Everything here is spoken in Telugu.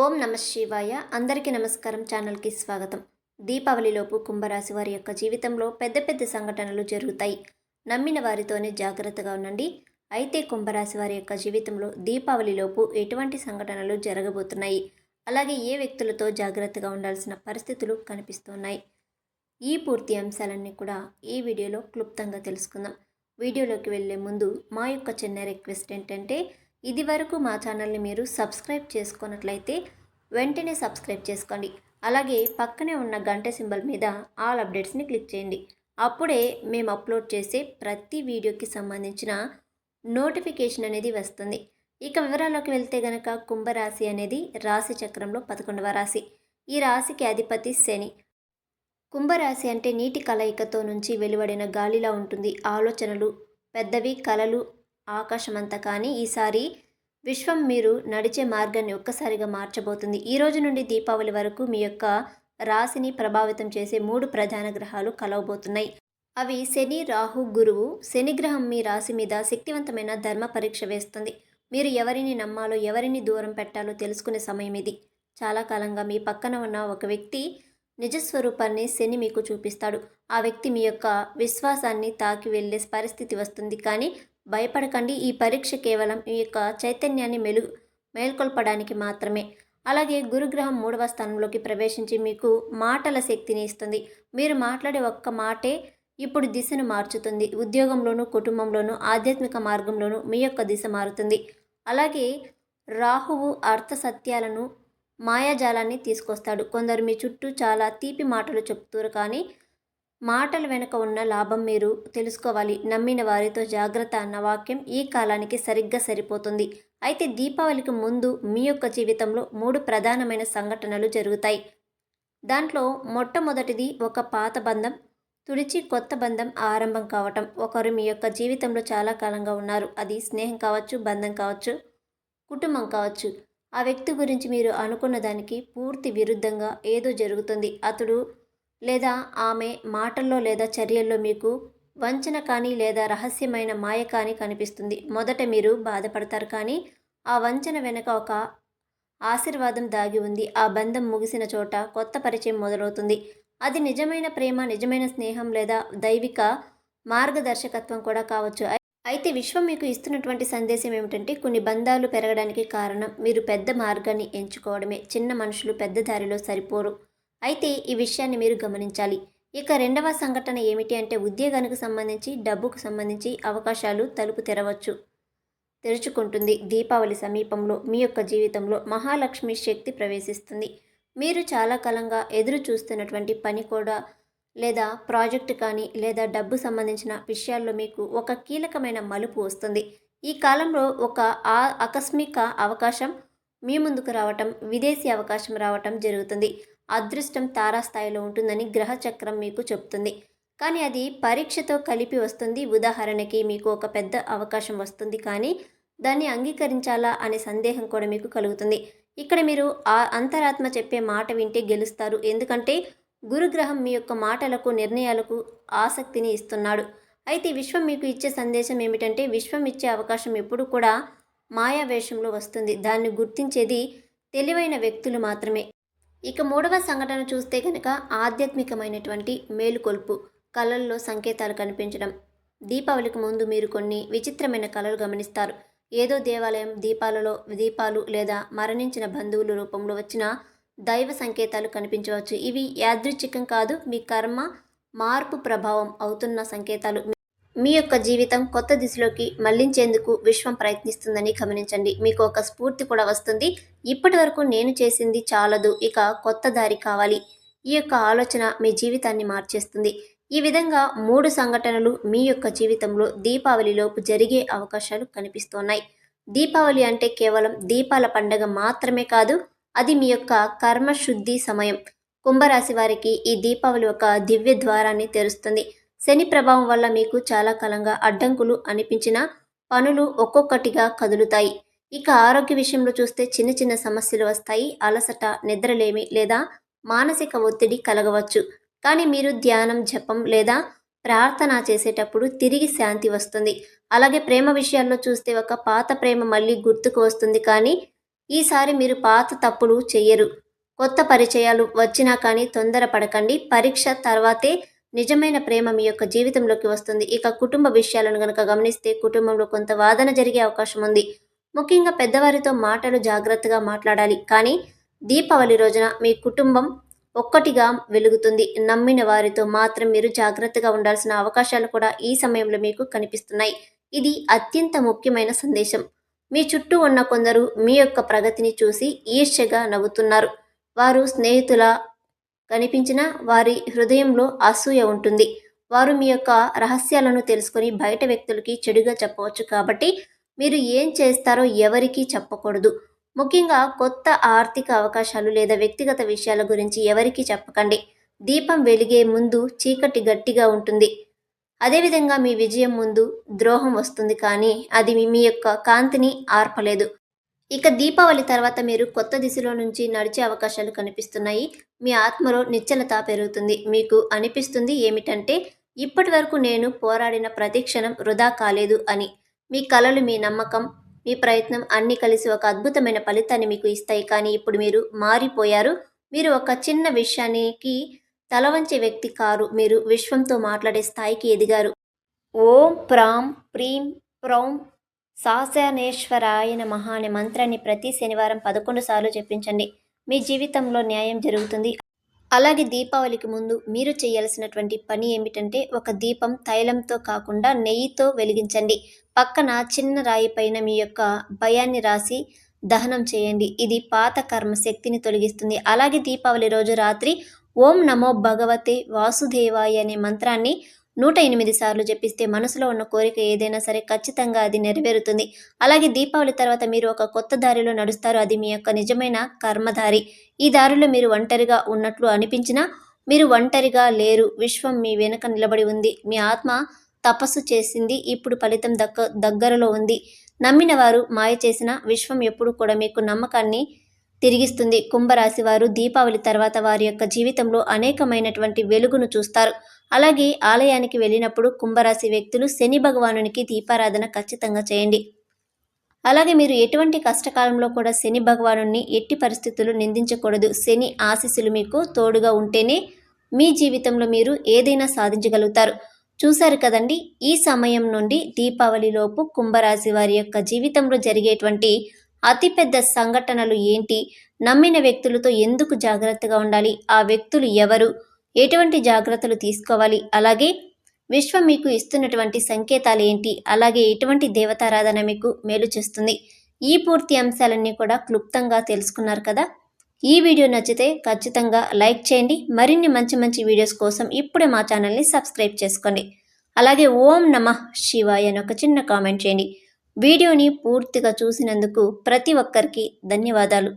ఓం నమ శివాయ. అందరికీ నమస్కారం. ఛానల్కి స్వాగతం. దీపావళిలోపు కుంభరాశి వారి యొక్క జీవితంలో పెద్ద పెద్ద సంఘటనలు జరుగుతాయి. నమ్మిన వారితోనే జాగ్రత్తగా ఉండండి. అయితే కుంభరాశి వారి యొక్క జీవితంలో దీపావళిలోపు ఎటువంటి సంఘటనలు జరగబోతున్నాయి? అలాగే ఏ వ్యక్తులతో జాగ్రత్తగా ఉండాల్సిన పరిస్థితులు కనిపిస్తున్నాయి? ఈ పూర్తి అంశాలన్నీ కూడా ఈ వీడియోలో క్లుప్తంగా తెలుసుకుందాం. వీడియోలోకి వెళ్ళే ముందు మా యొక్క చిన్న రిక్వెస్ట్ ఏంటంటే ఇది వరకు మా ఛానల్ని మీరు సబ్స్క్రైబ్ చేసుకున్నట్లయితే వెంటనే సబ్స్క్రైబ్ చేసుకోండి. అలాగే పక్కనే ఉన్న గంట సింబల్ మీద ఆల్ అప్డేట్స్ని క్లిక్ చేయండి. అప్పుడే మేము అప్లోడ్ చేసే ప్రతి వీడియోకి సంబంధించిన నోటిఫికేషన్ అనేది వస్తుంది. ఇక వివరాల్లోకి వెళ్తే గనక కుంభరాశి అనేది రాశి చక్రంలో పదకొండవ రాశి. ఈ రాశికి అధిపతి శని. కుంభరాశి అంటే నీటి కలయికతో నుంచి వెలువడిన గాలిలా ఉంటుంది. ఆలోచనలు పెద్దవి కలలు ఆకాశమంతా కానీ ఈసారి విశ్వం మీరు నడిచే మార్గాన్ని ఒక్కసారిగా మార్చబోతుంది. ఈ రోజు నుండి దీపావళి వరకు మీ యొక్క రాశిని ప్రభావితం చేసే మూడు ప్రధాన గ్రహాలు కలవబోతున్నాయి. అవి శని రాహు గురువు. శని గ్రహం మీ రాశి మీద శక్తివంతమైన ధర్మ పరీక్ష వేస్తుంది. మీరు ఎవరిని నమ్మాలో ఎవరిని దూరం పెట్టాలో తెలుసుకునే సమయం ఇది. చాలా కాలంగా మీ పక్కన ఉన్న ఒక వ్యక్తి నిజస్వరూపాన్ని శని మీకు చూపిస్తాడు. ఆ వ్యక్తి మీ యొక్క విశ్వాసాన్ని తాకి వెళ్ళే పరిస్థితి వస్తుంది. కానీ భయపడకండి. ఈ పరీక్ష కేవలం మీ యొక్క చైతన్యాన్ని మెలు మేల్కొల్పడానికి మాత్రమే. అలాగే గురుగ్రహం మూడవ స్థానంలోకి ప్రవేశించి మీకు మాటల శక్తిని ఇస్తుంది. మీరు మాట్లాడే ఒక్క మాటే ఇప్పుడు దిశను మార్చుతుంది. ఉద్యోగంలోనూ కుటుంబంలోనూ ఆధ్యాత్మిక మార్గంలోనూ మీ యొక్క దిశ మారుతుంది. అలాగే రాహువు అర్థ సత్యాలను మాయాజాలాన్ని తీసుకొస్తాడు. కొందరు మీ చుట్టూ చాలా తీపి మాటలు చెప్తారు కానీ మాటల వెనుక ఉన్న లాభం మీరు తెలుసుకోవాలి. నమ్మిన వారితో జాగ్రత్త అన్న వాక్యం ఈ కాలానికి సరిగ్గా సరిపోతుంది. అయితే దీపావళికి ముందు మీ యొక్క జీవితంలో మూడు ప్రధానమైన సంఘటనలు జరుగుతాయి. దాంట్లో మొట్టమొదటిది ఒక పాత బంధం తుడిచి కొత్త బంధం ఆరంభం కావటం. ఒకరు మీ యొక్క జీవితంలో చాలా కాలంగా ఉన్నారు. అది స్నేహం కావచ్చు బంధం కావచ్చు కుటుంబం కావచ్చు. ఆ వ్యక్తి గురించి మీరు అనుకున్న దానికి పూర్తి విరుద్ధంగా ఏదో జరుగుతుంది. అతడు లేదా ఆమె మాటల్లో లేదా చర్యల్లో మీకు వంచన కానీ లేదా రహస్యమైన మాయ కానీ కనిపిస్తుంది. మొదట మీరు బాధపడతారు కానీ ఆ వంచన వెనుక ఒక ఆశీర్వాదం దాగి ఉంది. ఆ బంధం ముగిసిన చోట కొత్త పరిచయం మొదలవుతుంది. అది నిజమైన ప్రేమ నిజమైన స్నేహం లేదా దైవిక మార్గదర్శకత్వం కూడా కావచ్చు. అయితే విశ్వం మీకు ఇస్తున్నటువంటి సందేశం ఏమిటంటే కొన్ని బంధాలు పెరగడానికి కారణం మీరు పెద్ద మార్గాన్ని ఎంచుకోవడమే. చిన్న మనుషులు పెద్ద దారిలో సరిపోరు. అయితే ఈ విషయాన్ని మీరు గమనించాలి. ఇక రెండవ సంఘటన ఏమిటి అంటే ఉద్యోగానికి సంబంధించి డబ్బుకు సంబంధించి అవకాశాలు తలుపు తెరవచ్చు. తెరుచుకుంటుంది. దీపావళి సమీపంలో మీ యొక్క జీవితంలో మహాలక్ష్మి శక్తి ప్రవేశిస్తుంది. మీరు చాలా కాలంగా ఎదురు చూస్తున్నటువంటి పని కూడా లేదా ప్రాజెక్ట్ కానీ లేదా డబ్బు సంబంధించిన విషయాల్లో మీకు ఒక కీలకమైన మలుపు వస్తుంది. ఈ కాలంలో ఒక ఆ ఆకస్మిక అవకాశం మీ ముందుకు రావటం విదేశీ అవకాశం రావటం జరుగుతుంది. అదృష్టం తారాస్థాయిలో ఉంటుందని గ్రహచక్రం మీకు చెప్తుంది. కానీ అది పరీక్షతో కలిపి వస్తుంది. ఉదాహరణకి మీకు ఒక పెద్ద అవకాశం వస్తుంది. కానీ దాన్ని అంగీకరించాలా అనే సందేహం కూడా మీకు కలుగుతుంది. ఇక్కడ మీరు ఆ అంతరాత్మ చెప్పే మాట వింటే గెలుస్తారు. ఎందుకంటే గురుగ్రహం మీ యొక్క మాటలకు నిర్ణయాలకు ఆసక్తిని ఇస్తున్నాడు. అయితే విశ్వం మీకు ఇచ్చే సందేశం ఏమిటంటే విశ్వం ఇచ్చే అవకాశం ఎప్పుడు కూడా మాయా వేషంలో వస్తుంది. దాన్ని గుర్తించేది తెలివైన వ్యక్తులు మాత్రమే. ఇక మూడవ సంఘటన చూస్తే కనుక ఆధ్యాత్మికమైనటువంటి మేలుకొల్పు కళల్లో సంకేతాలు కనిపించడం. దీపావళికి ముందు మీరు కొన్ని విచిత్రమైన కళలు గమనిస్తారు. ఏదో దేవాలయం దీపాలలో దీపాలు లేదా మరణించిన బంధువుల రూపంలో వచ్చిన దైవ సంకేతాలు కనిపించవచ్చు. ఇవి యాదృచ్ఛికం కాదు మీ కర్మ మార్పు ప్రభావం అవుతున్న సంకేతాలు. మీ యొక్క జీవితం కొత్త దిశలోకి మళ్ళించేందుకు విశ్వం ప్రయత్నిస్తుందని గమనించండి. మీకు ఒక స్ఫూర్తి కూడా వస్తుంది. ఇప్పటి వరకు నేను చేసింది చాలదు. ఇక కొత్త దారి కావాలి. ఈ యొక్క ఆలోచన మీ జీవితాన్ని మార్చేస్తుంది. ఈ విధంగా మూడు సంఘటనలు మీ యొక్క జీవితంలో దీపావళిలోపు జరిగే అవకాశాలు కనిపిస్తున్నాయి. దీపావళి అంటే కేవలం దీపాల పండగ మాత్రమే కాదు అది మీ యొక్క కర్మశుద్ధి సమయం. కుంభరాశి వారికి ఈ దీపావళి ఒక దివ్య ద్వారాన్ని తెరుస్తుంది. శని ప్రభావం వల్ల మీకు చాలా కాలంగా అడ్డంకులు అనిపించిన పనులు ఒక్కొక్కటిగా కదులుతాయి. ఇక ఆరోగ్య విషయంలో చూస్తే చిన్న చిన్న సమస్యలు వస్తాయి. అలసట నిద్రలేమి లేదా మానసిక ఒత్తిడి కలగవచ్చు. కానీ మీరు ధ్యానం జపం లేదా ప్రార్థన చేసేటప్పుడు తిరిగి శాంతి వస్తుంది. అలాగే ప్రేమ విషయాల్లో చూస్తే ఒక పాత ప్రేమ మళ్ళీ గుర్తుకు వస్తుంది. కానీ ఈసారి మీరు పాత తప్పులు చెయ్యరు. కొత్త పరిచయాలు వచ్చినా కానీ తొందరపడకండి. పరీక్ష తర్వాతే నిజమైన ప్రేమ మీ యొక్క జీవితంలోకి వస్తుంది. ఇక కుటుంబ విషయాలను గనక గమనిస్తే కుటుంబంలో కొంత వాదన జరిగే అవకాశం ఉంది. ముఖ్యంగా పెద్దవారితో మాటలు జాగ్రత్తగా మాట్లాడాలి. కానీ దీపావళి రోజున మీ కుటుంబం ఒక్కటిగా వెలుగుతుంది. నమ్మిన వారితో మాత్రం మీరు జాగ్రత్తగా ఉండాల్సిన అవకాశాలు కూడా ఈ సమయంలో మీకు కనిపిస్తున్నాయి. ఇది అత్యంత ముఖ్యమైన సందేశం. మీ చుట్టూ ఉన్న కొందరు మీ యొక్క ప్రగతిని చూసి ఈర్ష్యగా నవ్వుతున్నారు. వారు స్నేహితుల కనిపించిన వారి హృదయంలో అసూయ ఉంటుంది. వారు మీ యొక్క రహస్యాలను తెలుసుకొని బయట వ్యక్తులకి చెడుగా చెప్పవచ్చు కాబట్టి మీరు ఏం చేస్తారో ఎవరికీ చెప్పకూడదు. ముఖ్యంగా కొత్త ఆర్థిక అవకాశాలు లేదా వ్యక్తిగత విషయాల గురించి ఎవరికీ చెప్పకండి. దీపం వెలిగే ముందు చీకటి గట్టిగా ఉంటుంది. అదేవిధంగా మీ విజయం ముందు ద్రోహం వస్తుంది కానీ అది మీ యొక్క కాంతిని ఆర్పలేదు. ఇక దీపావళి తర్వాత మీరు కొత్త దిశలో నుంచి నడిచే అవకాశాలు కనిపిస్తున్నాయి. మీ ఆత్మలో నిశ్చలత పెరుగుతుంది. మీకు అనిపిస్తుంది ఏమిటంటే ఇప్పటి వరకు నేను పోరాడిన ప్రతి క్షణం వృధా కాలేదు అని. మీ కలలు మీ నమ్మకం మీ ప్రయత్నం అన్నీ కలిసి ఒక అద్భుతమైన ఫలితాన్ని మీకు ఇస్తాయి. కానీ ఇప్పుడు మీరు మారిపోయారు. మీరు ఒక చిన్న విషయానికి తలవంచే వ్యక్తి కారు. మీరు విశ్వంతో మాట్లాడే స్థాయికి ఎదిగారు. ఓం ప్రాం ప్రీం ప్రౌం సాశనేశ్వరాయ మహా అనే మంత్రాన్ని ప్రతి శనివారం పదకొండు సార్లు చెప్పించండి మీ జీవితంలో న్యాయం జరుగుతుంది. అలాగే దీపావళికి ముందు మీరు చేయాల్సినటువంటి పని ఏమిటంటే ఒక దీపం తైలంతో కాకుండా నెయ్యితో వెలిగించండి. పక్కన చిన్న రాయి పైన మీ యొక్క భయాన్ని రాసి దహనం చేయండి. ఇది పాత కర్మ శక్తిని తొలగిస్తుంది. అలాగే దీపావళి రోజు రాత్రి ఓం నమో భగవతే వాసుదేవాయ అనే మంత్రాన్ని నూట ఎనిమిది సార్లు చెప్పిస్తే మనసులో ఉన్న కోరిక ఏదైనా సరే ఖచ్చితంగా అది నెరవేరుతుంది. అలాగే దీపావళి తర్వాత మీరు ఒక కొత్త దారిలో నడుస్తారు. అది మీ యొక్క నిజమైన కర్మధారి. ఈ దారిలో మీరు ఒంటరిగా ఉన్నట్లు అనిపించినా మీరు ఒంటరిగా లేరు. విశ్వం మీ వెనుక నిలబడి ఉంది. మీ ఆత్మ తపస్సు చేసింది. ఇప్పుడు ఫలితం దక్క దగ్గరలో ఉంది. నమ్మిన వారు మాయ చేసిన విశ్వం ఎప్పుడు కూడా మీకు నమ్మకాన్ని తిరిగిస్తుంది. కుంభరాశి వారు దీపావళి తర్వాత వారి యొక్క జీవితంలో అనేకమైనటువంటి వెలుగును చూస్తారు. అలాగే ఆలయానికి వెళ్ళినప్పుడు కుంభరాశి వ్యక్తులు శని భగవానునికి దీపారాధన ఖచ్చితంగా చేయండి. అలాగే మీరు ఎటువంటి కష్టకాలంలో కూడా శని భగవాను ఎట్టి పరిస్థితులు నిందించకూడదు. శని ఆశీస్సులు మీకు తోడుగా ఉంటేనే మీ జీవితంలో మీరు ఏదైనా సాధించగలుగుతారు. చూశారు కదండి ఈ సమయం నుండి దీపావళిలోపు కుంభరాశి వారి యొక్క జీవితంలో జరిగేటువంటి అతిపెద్ద సంఘటనలు ఏంటి? నమ్మిన వ్యక్తులతో ఎందుకు జాగ్రత్తగా ఉండాలి? ఆ వ్యక్తులు ఎవరు? ఎటువంటి జాగ్రత్తలు తీసుకోవాలి? అలాగే విశ్వం మీకు ఇస్తున్నటువంటి సంకేతాలు ఏంటి? అలాగే ఎటువంటి దేవతారాధన మీకు మేలు చేస్తుంది? ఈ పూర్తి అంశాలన్నీ కూడా క్లుప్తంగా తెలుసుకున్నారు కదా? ఈ వీడియో నచ్చితే ఖచ్చితంగా లైక్ చేయండి. మరిన్ని మంచి మంచి వీడియోస్ కోసం ఇప్పుడే మా ఛానల్ని సబ్స్క్రైబ్ చేసుకోండి. అలాగే ఓం నమ శివాయ అని ఒక చిన్న కామెంట్ చేయండి. వీడియోని పూర్తిగా చూసినందుకు ప్రతి ఒక్కరికి ధన్యవాదాలు.